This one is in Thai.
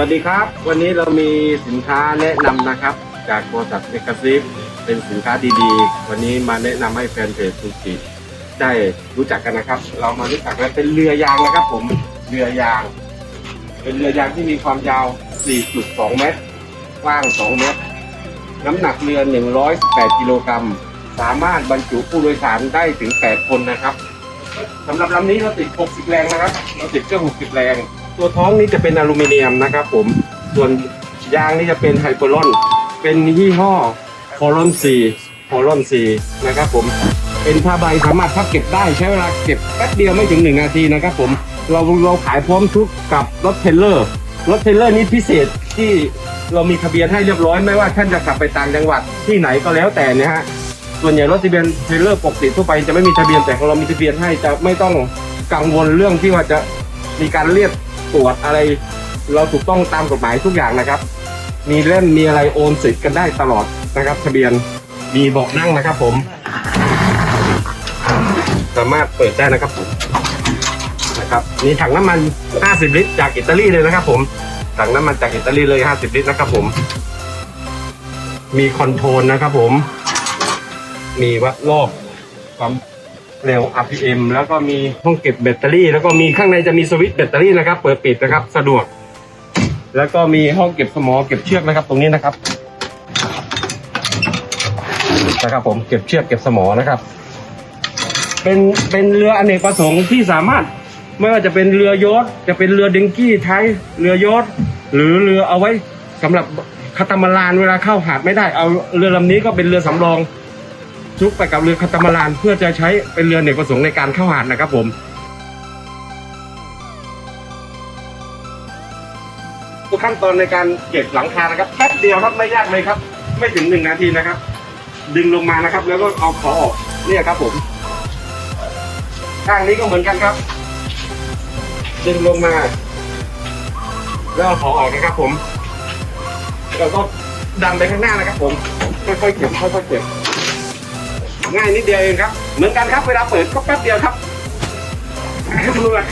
วัสดีครับ วันนี้เรามีสินค้าแนะนำนะครับ จากบริษัทเมกาซิฟเป็นสินค้าดีๆ วันนี้มาแนะนำให้แฟนเพจซูกิได้รู้จักกันนะครับ เรามารู้จักกันเป็นเรือยางนะครับ ผมเรือยาง เป็นเรือยางที่มีความยาว 4.2 เมตรกว้าง 2 เมตร น้ำหนักเรือ 118 กิโลกรัมสามารถบรรจุผู้โดยสารได้ถึง 8 คนนะครับสำหรับลำนี้เราติด 60 แรงนะครับ เราติดเครื่อง 60 แรง ตัวท้องนี้จะเป็นอลูมิเนียมนะครับผม ส่วนยางนี่จะเป็นไฮโปลอนเป็นยี่ห้อโพลอนซีโพลอนซีนะครับผม เป็นผ้าใบสามารถพับเก็บได้ใช้เวลาเก็บแป๊บเดียวไม่ถึง 1 นาทีนะครับผม เราเราขายพร้อมทุกกับรถเทรลเลอร์ รถเทรลเลอร์นี้พิเศษที่เรามีทะเบียนให้เรียบร้อยไม่ว่าท่านจะขับไปต่างจังหวัดที่ไหนก็แล้วแต่นะฮะ ส่วนใหญ่รถทะเบียนเทรลเลอร์ปกติทั่วไปจะไม่มีทะเบียนแต่ของเรามีทะเบียนให้จะไม่ต้องกังวลเรื่องที่ว่าจะมีการเรียก ตรวจอะไร เราถูกต้องตามกฎหมายทุกอย่างนะครับ มีเล่มมีอะไรโอนสิทธิ์กันได้ตลอดนะครับ ทะเบียนมีเบาะนั่งนะครับ ผม สามารถเปิดได้นะครับผมนะครับมีถังน้ำมัน 50 ลิตร จากอิตาลีเลยนะครับ ผมถังน้ำมันจากอิตาลีเลย 50 ลิตรนะครับ ผม มีคอนโทรลนะครับ ผม มีวัดรอบความ เร็ว RPM แล้วก็มีห้องเก็บแบตเตอรี่ แล้วก็มีข้างในจะมีสวิตช์แบตเตอรี่นะครับ เปิดปิดนะครับสะดวก แล้วก็มีห้องเก็บสมอเก็บเชือกนะครับ ตรงนี้นะครับนะครับผมเก็บเชือกเก็บสมอนะครับ เป็นเป็นเรืออเนกประสงค์ที่สามารถไม่ว่าจะเป็นเรือยอชต์จะเป็นเรือเดงกี้ไทยเรือยอชต์หรือเรือเอาไว้สำหรับคาตามาลานเวลาเข้าหาดไม่ได้เอาเรือลำนี้ก็เป็นเรือสำรอง ชุกไปกับเรือคาตามาลาน เพื่อจะใช้เป็นเรืออเนกประสงค์ในการเข้าหาดนะครับผมขั้นตอนในการเก็บหลังคานะครับแป๊บเดียวครับไม่ยากเลยครับ ไม่ถึงหนึ่งนาทีนะครับ ดึงลงมานะครับ แล้วก็เอาขอออกเนี่ยครับผมข้างนี้ก็เหมือนกันครับ ดึงลงมา แล้วเอาขอออกนะครับผมแล้วก็ดันไปข้างหน้านะครับผมค่อยๆเก็บค่อยๆเก็บ ง่ายนิดเดียวเองครับ เหมือนกันครับเวลาเปิดก็แป๊บเดียวครับดูนะ